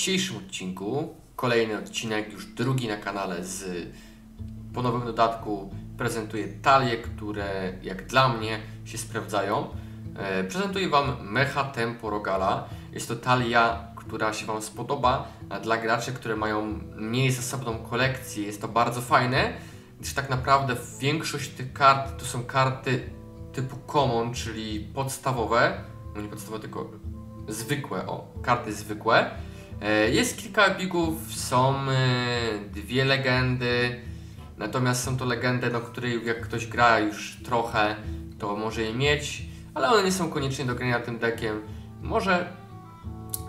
Dzisiejszym odcinku. Kolejny odcinek, już drugi na kanale z po nowym dodatku prezentuję talie, które jak dla mnie się sprawdzają. E, prezentuję Wam Mecha Tempo Rogala. Jest to talia, która się Wam spodoba, dla graczy, które mają mniej zasobną kolekcję jest to bardzo fajne, gdyż tak naprawdę większość tych kart to są karty typu common, czyli podstawowe, no nie podstawowe, tylko zwykłe, o, karty zwykłe. E, Jest kilka epików, są e, dwie legendy, natomiast są to legendy, no, które jak ktoś gra już trochę, to może je mieć, ale one nie są koniecznie do grania tym deckiem. Może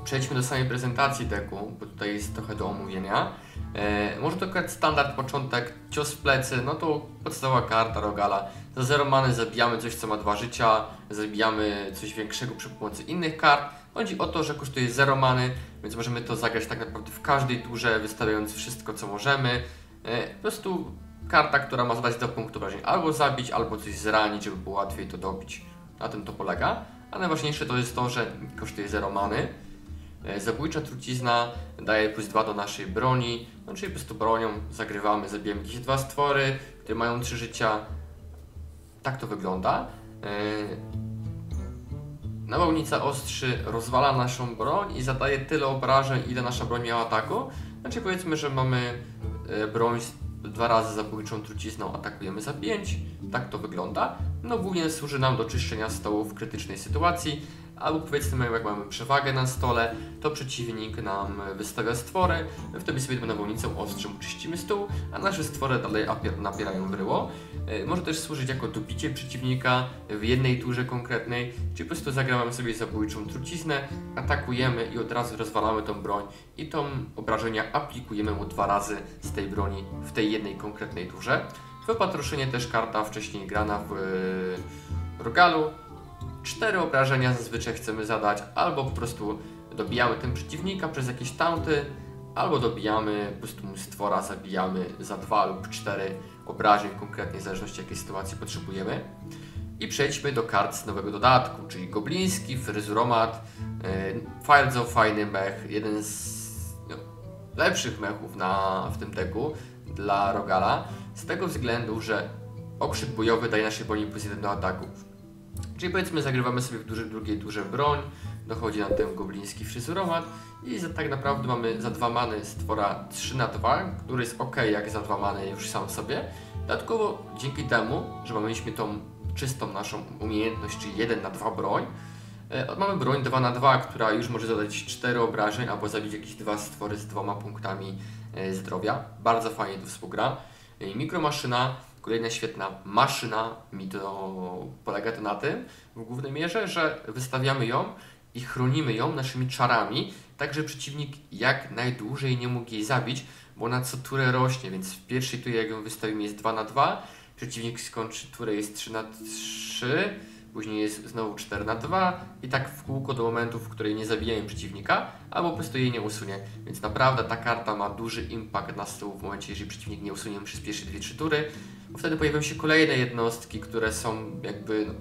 przejdźmy do samej prezentacji deku, bo tutaj jest trochę do omówienia. E, może to akurat standard, początek, cios w plecy, no to podstawowa karta Rogala. Za 0 many zabijamy coś, co ma dwa życia, zabijamy coś większego przy pomocy innych kart. Chodzi o to, że kosztuje 0 many, więc możemy to zagrać tak naprawdę w każdej turze, wystawiając wszystko, co możemy. E, po prostu karta, która ma zadać do punktu wrażenia. Albo zabić, albo coś zranić, żeby było łatwiej to dobić. Na tym to polega. A najważniejsze to jest to, że kosztuje 0 many. E, Zabójcza trucizna daje plus 2 do naszej broni, no czyli po prostu bronią zagrywamy, zabijamy jakieś dwa stwory, które mają 3 życia. Tak to wygląda. Nawałnica ostrzy rozwala naszą broń i zadaje tyle obrażeń, ile nasza broń miała ataku. Znaczy powiedzmy, że mamy e, broń z dwa razy zabójczą trucizną, atakujemy za 5. Tak to wygląda. No głównie służy nam do czyszczenia stołu w krytycznej sytuacji. Albo powiedzmy, jak mamy przewagę na stole, to przeciwnik nam wystawia stwory, wtedy sobie tą nawałnicą ostrzem czyścimy stół, a nasze stwory dalej apier- napierają bryło. E, Może też służyć jako dobicie przeciwnika w jednej turze konkretnej, czyli po prostu zagramy sobie zabójczą truciznę, atakujemy i od razu rozwalamy tą broń i tą obrażenia aplikujemy mu dwa razy z tej broni w tej jednej konkretnej turze. Wypatroszenie też karta wcześniej grana w e, Rogalu. Cztery obrażenia zazwyczaj chcemy zadać, albo po prostu dobijamy tym przeciwnika przez jakieś taunty, albo dobijamy po prostu stwora, zabijamy za dwa lub cztery obrażeń, konkretnie w zależności jakiej sytuacji potrzebujemy. I przejdźmy do kart z nowego dodatku, czyli Gobliński, Fryzuromat, bardzo fajny mech, jeden z no, lepszych mechów na, w tym deku dla Rogala, z tego względu, że okrzyk bojowy daje naszej broni plus 1 do ataków. Czyli powiedzmy zagrywamy sobie w duży, drugiej turze broń, dochodzi nam ten gobliński fryzuromat i za, tak naprawdę mamy za dwa many stwora 3 na 2, który jest ok jak za dwa many już sam w sobie. Dodatkowo dzięki temu, że mieliśmy tą czystą naszą umiejętność, czyli 1 na 2 broń, e, mamy broń 2 na 2, która już może zadać 4 obrażeń albo zabić jakieś dwa stwory z dwoma punktami e, zdrowia. Bardzo fajnie to współgra. E, Mikromaszyna Kolejna świetna maszyna, mi to polega to na tym w głównej mierze, że wystawiamy ją i chronimy ją naszymi czarami, tak że przeciwnik jak najdłużej nie mógł jej zabić, bo ona co turę rośnie, więc w pierwszej turze jak ją wystawimy jest 2 na 2, przeciwnik skończy turę jest 3 na 3, później jest znowu 4 na 2 i tak w kółko do momentu, w której nie zabijemy przeciwnika, albo po prostu jej nie usunie. Więc naprawdę ta karta ma duży impact na stół w momencie, jeżeli przeciwnik nie usunie przez pierwsze 2-3 tury, wtedy pojawią się kolejne jednostki, które są jakby no,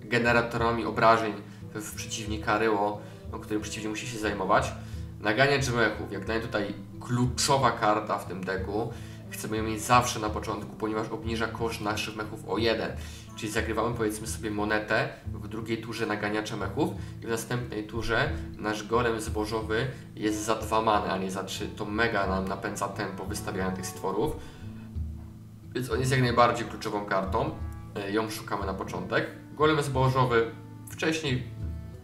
generatorami obrażeń w przeciwnika ryło, o którym przeciwnik musi się zajmować. Naganiacz mechów, jak daje tutaj kluczowa karta w tym deku, chcemy ją mieć zawsze na początku, ponieważ obniża koszt naszych mechów o 1. Czyli zagrywamy powiedzmy sobie monetę w drugiej turze naganiacza mechów i w następnej turze nasz golem zbożowy jest za 2 many, a nie za 3. To mega nam napędza tempo wystawiania tych stworów. Więc on jest jak najbardziej kluczową kartą. E, Ją szukamy na początek. Golem zbożowy wcześniej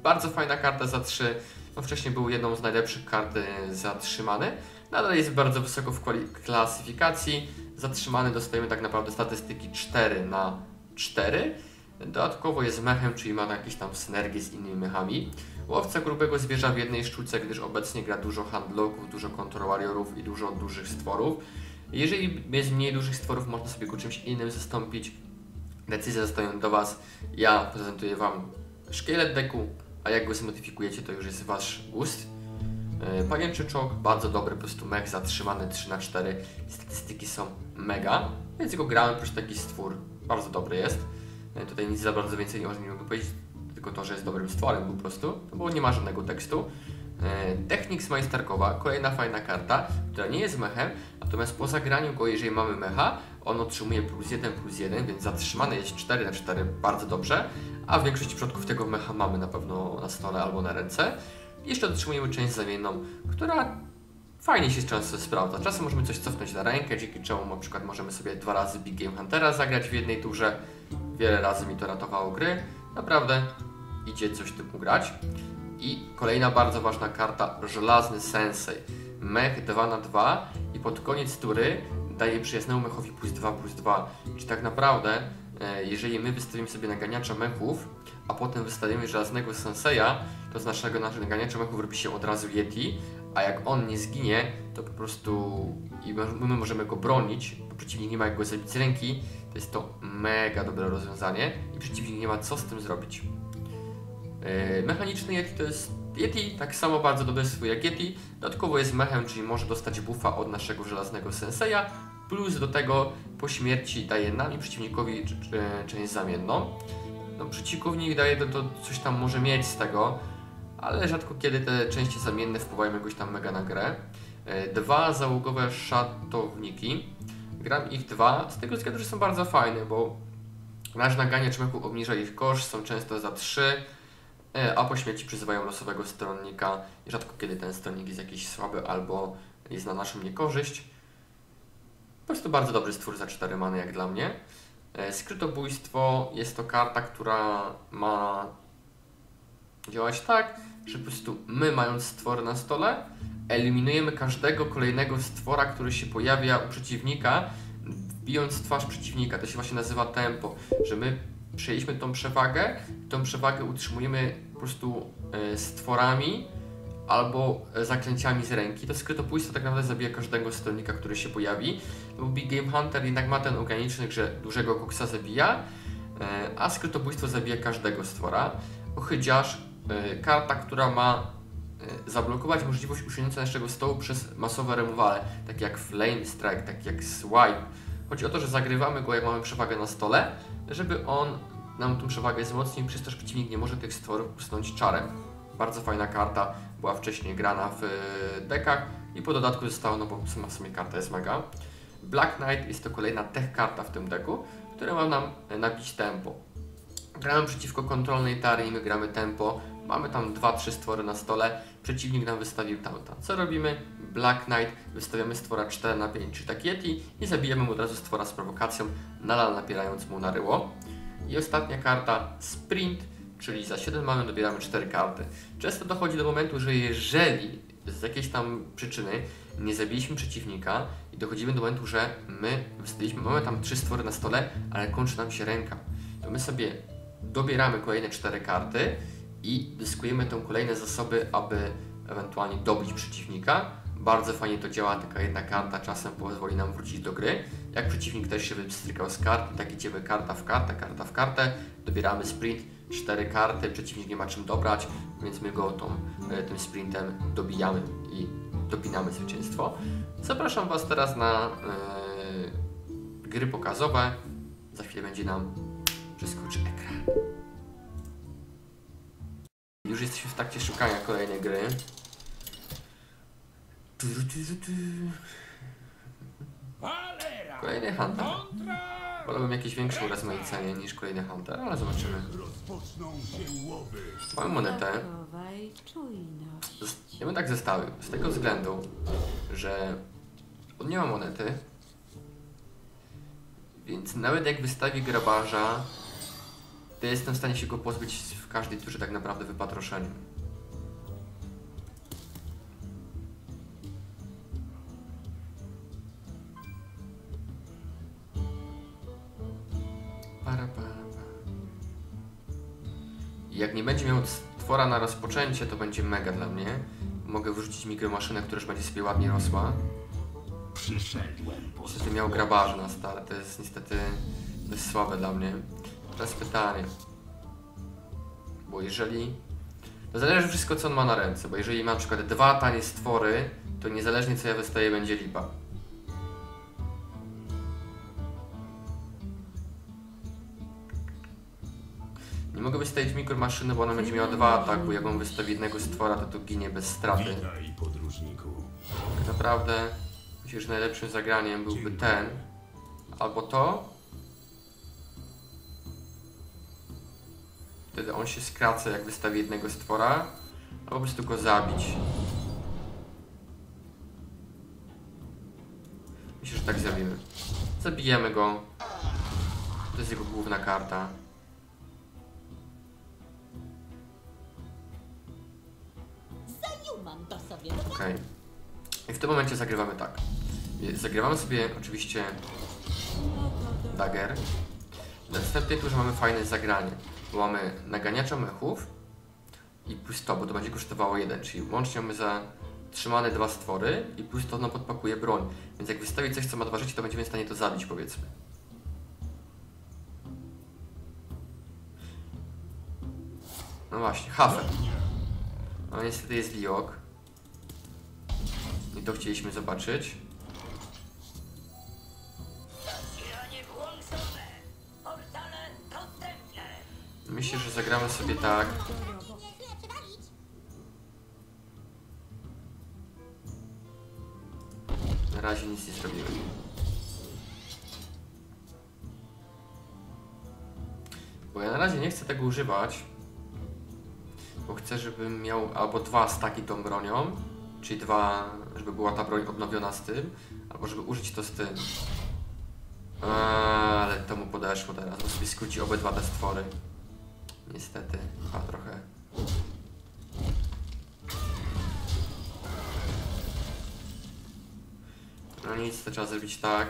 bardzo fajna karta za 3. No wcześniej był jedną z najlepszych kart e, zatrzymany. Nadal jest bardzo wysoko w klasyfikacji. Zatrzymany dostajemy tak naprawdę statystyki 4 na 4. Dodatkowo jest mechem, czyli ma jakieś tam synergię z innymi mechami. Łowca grubego zwierza w jednej sztuce, gdyż obecnie gra dużo handloków, dużo kontrowarriorów i dużo dużych stworów. Jeżeli jest mniej dużych stworów, można sobie go czymś innym zastąpić. Decyzje zostają do Was. Ja prezentuję Wam szkielet deku, a jak go zmodyfikujecie, to już jest Wasz gust. Yy, Pajęczyczok, bardzo dobry po prostu mech, zatrzymany 3 na 4 Statystyki są mega, więc go grałem, proszę taki stwór, bardzo dobry jest. Yy, Tutaj nic za bardzo więcej nie można mogę powiedzieć, tylko to, że jest dobrym stworem po prostu, bo nie ma żadnego tekstu. E, Technics Majsterkowa, kolejna fajna karta, która nie jest mechem, natomiast po zagraniu go, jeżeli mamy mecha, on otrzymuje plus 1 plus 1, więc zatrzymane jest 4 na 4 bardzo dobrze, a w większości przypadków tego mecha mamy na pewno na stole albo na ręce. Jeszcze otrzymujemy część zamienną, która fajnie się często sprawdza. Czasem możemy coś cofnąć na rękę, dzięki czemu na przykład możemy sobie dwa razy Big Game Huntera zagrać w jednej turze. Wiele razy mi to ratowało gry. Naprawdę idzie coś typu grać. I kolejna bardzo ważna karta, Żelazny Sensei. Mech 2 na 2 i pod koniec tury daje przyjaznemu mechowi plus 2 plus 2. Czyli tak naprawdę, e, jeżeli my wystawimy sobie naganiacza mechów, a potem wystawimy żelaznego senseja, to z naszego naganiacza mechów robi się od razu Yeti, a jak on nie zginie, to po prostu i my możemy go bronić, bo przeciwnik nie ma jak go zabić z ręki, to jest to mega dobre rozwiązanie i przeciwnik nie ma co z tym zrobić. Yy, mechaniczny Yeti to jest Yeti, tak samo bardzo dobry swój jak Yeti, dodatkowo jest mechem, czyli może dostać buffa od naszego żelaznego senseja, plus do tego po śmierci daje nam i przeciwnikowi część zamienną. No przeciwnik daje to, to coś tam może mieć z tego, ale rzadko kiedy te części zamienne wpływają jakoś tam mega na grę. E, dwa załogowe szatowniki. Gram ich dwa, z tego względu, że są bardzo fajne, bo nasz naganie człowieku obniża ich koszt, są często za 3, e, a po śmierci przyzywają losowego stronnika. Rzadko kiedy ten stronnik jest jakiś słaby albo jest na naszą niekorzyść. Po prostu bardzo dobry stwór za 4 many jak dla mnie. E, skrytobójstwo jest to karta, która ma działać tak, że po prostu my mając stwory na stole, eliminujemy każdego kolejnego stwora, który się pojawia u przeciwnika, bijąc twarz przeciwnika. To się właśnie nazywa tempo, że my przejęliśmy tą przewagę, tą przewagę utrzymujemy po prostu e, stworami albo zaklęciami z ręki. To skrytobójstwo tak naprawdę zabija każdego stronnika, który się pojawi. Bo Big Game Hunter jednak ma ten organiczny, że dużego koksa zabija, e, a skrytobójstwo zabija każdego stwora. Ochydziarz E, karta, która ma e, zablokować możliwość usunięcia naszego stołu przez masowe removale, tak jak Flame Strike, tak jak Swipe. Chodzi o to, że zagrywamy go jak mamy przewagę na stole, żeby on nam tą przewagę wzmocnił, przez to, że przeciwnik nie może tych stworów usunąć czarem. Bardzo fajna karta, była wcześniej grana w e, dekach i po dodatku została, no bo sama w sumie karta jest mega. Black Knight jest to kolejna tech karta w tym deku, która ma nam nabić tempo. Gramy przeciwko kontrolnej tarii, my gramy tempo, Mamy tam 2-3 stwory na stole, przeciwnik nam wystawił tamta. Co robimy? Black Knight, wystawiamy stwora 4 na 5 czy tak Yeti i zabijemy mu od razu stwora z prowokacją, nadal napierając mu na ryło. I ostatnia karta Sprint, czyli za 7 mamy dobieramy 4 karty. Często dochodzi do momentu, że jeżeli z jakiejś tam przyczyny nie zabiliśmy przeciwnika i dochodzimy do momentu, że my wystawiliśmy, mamy tam 3 stwory na stole, ale kończy nam się ręka, to my sobie dobieramy kolejne 4 karty i dyskujemy tą kolejne zasoby, aby ewentualnie dobić przeciwnika. Bardzo fajnie to działa, taka jedna karta czasem pozwoli nam wrócić do gry. Jak przeciwnik też się wystrykał z kart, tak idziemy karta w kartę, karta w kartę, dobieramy sprint, cztery karty, przeciwnik nie ma czym dobrać, więc my go tą, e, tym sprintem dobijamy i dopinamy zwycięstwo. Zapraszam Was teraz na yy, gry pokazowe. Za chwilę będzie nam przeskoczy ekran. Już jesteśmy w trakcie szukania kolejnej gry. Kolejny Hunter. Wolałbym jakieś większe urozmaicenie niż kolejny Hunter, ale zobaczymy. Mamy monetę. Ja bym tak zestawił. Z tego względu, że on nie ma monety. Więc nawet jak wystawi grabarza, to jestem w stanie się go pozbyć w każdej turze tak naprawdę wypatroszeniem. Jak nie będzie miał stwora na rozpoczęcie, to będzie mega dla mnie. Mogę wrzucić mikromaszynę, która już będzie sobie ładnie rosła. Niestety miał grabarza na start, to jest niestety dość słabe dla mnie. Teraz pytanie. Bo jeżeli... To zależy wszystko, co on ma na ręce, bo jeżeli ma na przykład dwa tanie stwory, to niezależnie co ja wystaję, będzie lipa. Nie Mogę wystawić mikromaszynę, bo ona będzie miała dwa ataku. Jak on wystawi jednego stwora, to to ginie bez straty. Tak naprawdę myślę, że najlepszym zagraniem byłby ten. Albo to. Wtedy on się skraca, jak wystawi jednego stwora. Albo po prostu go zabić. Myślę, że tak zrobimy. Zabijemy go. To jest jego główna karta. Okej. I w tym momencie zagrywamy tak. Zagrywamy sobie oczywiście dagger. W następnej turze mamy fajne zagranie, bo mamy naganiacza mechów i plus to, bo to będzie kosztowało jeden, czyli łącznie mamy zatrzymane dwa stwory i plus to ono podpakuje broń. Więc jak wystawi coś, co ma dwa życie, to będziemy w stanie to zabić, powiedzmy. No właśnie, Hafer. No niestety jest Liok. I to chcieliśmy zobaczyć. Myślę, że zagramy sobie tak. Na razie nic nie zrobiłem. Bo ja na razie nie chcę tego używać. Bo chcę, żebym miał albo dwa staki tą bronią, czyli dwa, żeby była ta broń odnowiona z tym, albo żeby użyć to z tym. Eee, ale to mu podeszło teraz, bo sobie skróci obydwa te stwory. Niestety, chyba trochę. No nic, to trzeba zrobić tak.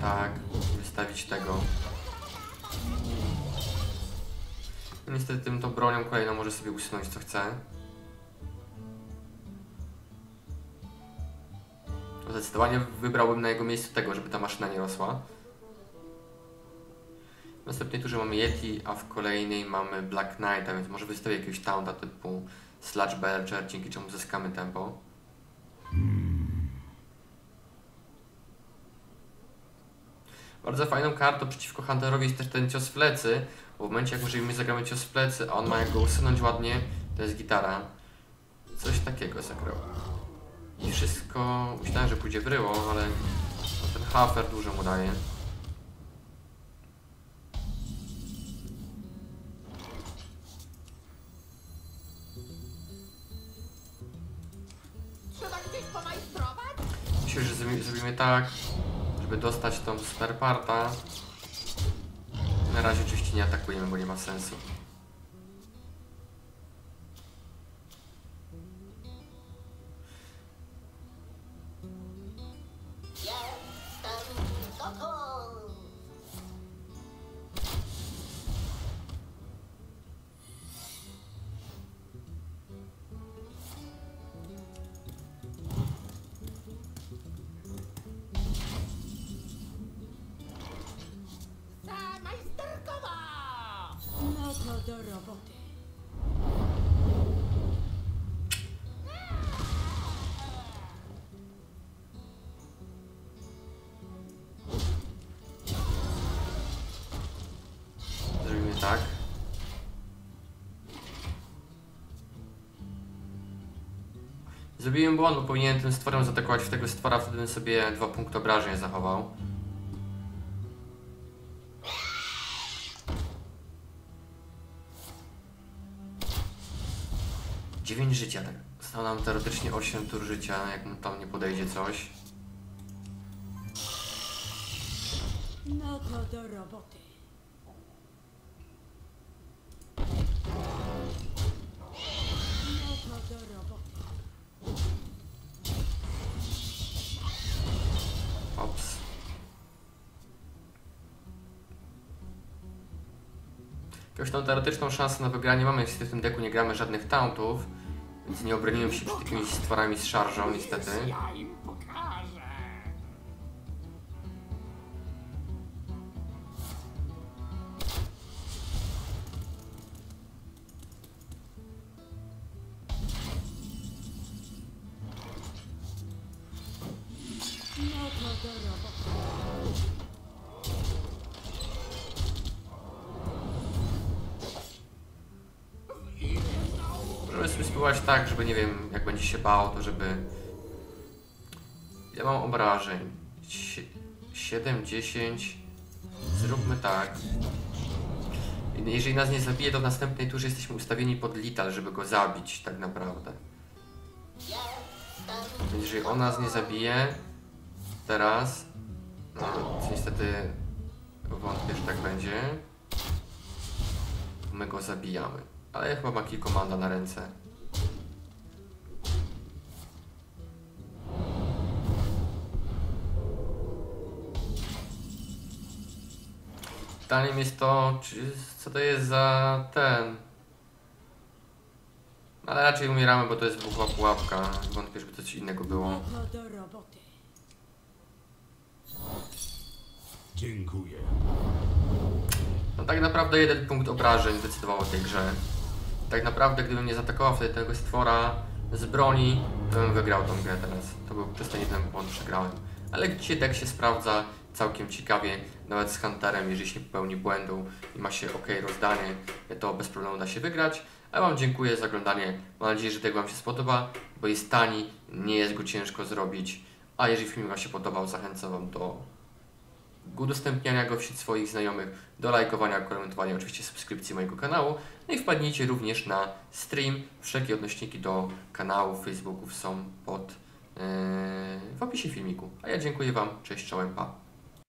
Tak, wystawić tego. No Niestety tym tą bronią kolejną może sobie usunąć co chce. Zdecydowanie wybrałbym na jego miejscu tego, żeby ta maszyna nie rosła. W następnej turze mamy Yeti, a w kolejnej mamy Black Knighta, więc może wystawię jakiegoś taunta typu Sludge Belcher, dzięki czemu zyskamy tempo. Bardzo fajną kartą przeciwko Hunterowi jest też ten cios w plecy, bo w momencie jak jeżeli my zagramy cios w plecy, a on ma jak go usunąć ładnie, to jest gitara. Coś takiego zagrał. I wszystko, myślałem, że pójdzie w ryło, ale ten Hafer dużo mu daje. Myślę, że zrobi- zrobimy tak, żeby dostać tą spare parta. Na razie oczywiście nie atakujemy, bo nie ma sensu. Roboty. Tak. Zrobiłem błąd, bo powinienem tym stworem zaatakować w tego stwora, wtedy bym sobie dwa punkty obrażeń zachował. Dziewięć życia, tak. Zostało nam teoretycznie 8 tur życia, jak mu tam nie podejdzie coś. No to do roboty. Jakąś tą teoretyczną szansę na wygranie mamy, niestety w tym deku nie gramy żadnych tauntów, więc nie obroniłem się przed jakimiś stworami z szarżą, niestety. Się bał, to żeby... Ja mam obrażeń. Sie- 7, 10. Zróbmy tak. Jeżeli nas nie zabije, to w następnej turze jesteśmy ustawieni pod lital, żeby go zabić, tak naprawdę. Więc jeżeli on nas nie zabije, teraz, no to niestety wątpię, że tak będzie, my go zabijamy. Ale chyba ma komanda na ręce. Pytaniem jest to, czy, co to jest za ten. Ale raczej umieramy, bo to jest buchła pułapka. Wątpię, żeby coś innego było. No to do roboty. Dziękuję. No tak naprawdę jeden punkt obrażeń decydował o tej grze. Tak naprawdę gdybym nie zaatakował wtedy tego stwora z broni, to bym wygrał tą grę teraz. To był przez ten jeden błąd przegrałem. Ale dzisiaj deck się sprawdza całkiem ciekawie, nawet z Hunterem, jeżeli się nie popełni błędu i ma się ok rozdanie, to bez problemu da się wygrać. A Wam dziękuję za oglądanie. Mam nadzieję, że tego Wam się spodoba, bo jest tani, nie jest go ciężko zrobić. A jeżeli film Wam się podobał, zachęcam Wam do udostępniania go wśród swoich znajomych, do lajkowania, komentowania, oczywiście subskrypcji mojego kanału. No i wpadnijcie również na stream. Wszelkie odnośniki do kanałów, Facebooków są pod, yy, w opisie filmiku. A ja dziękuję Wam. Cześć, czołem, pa.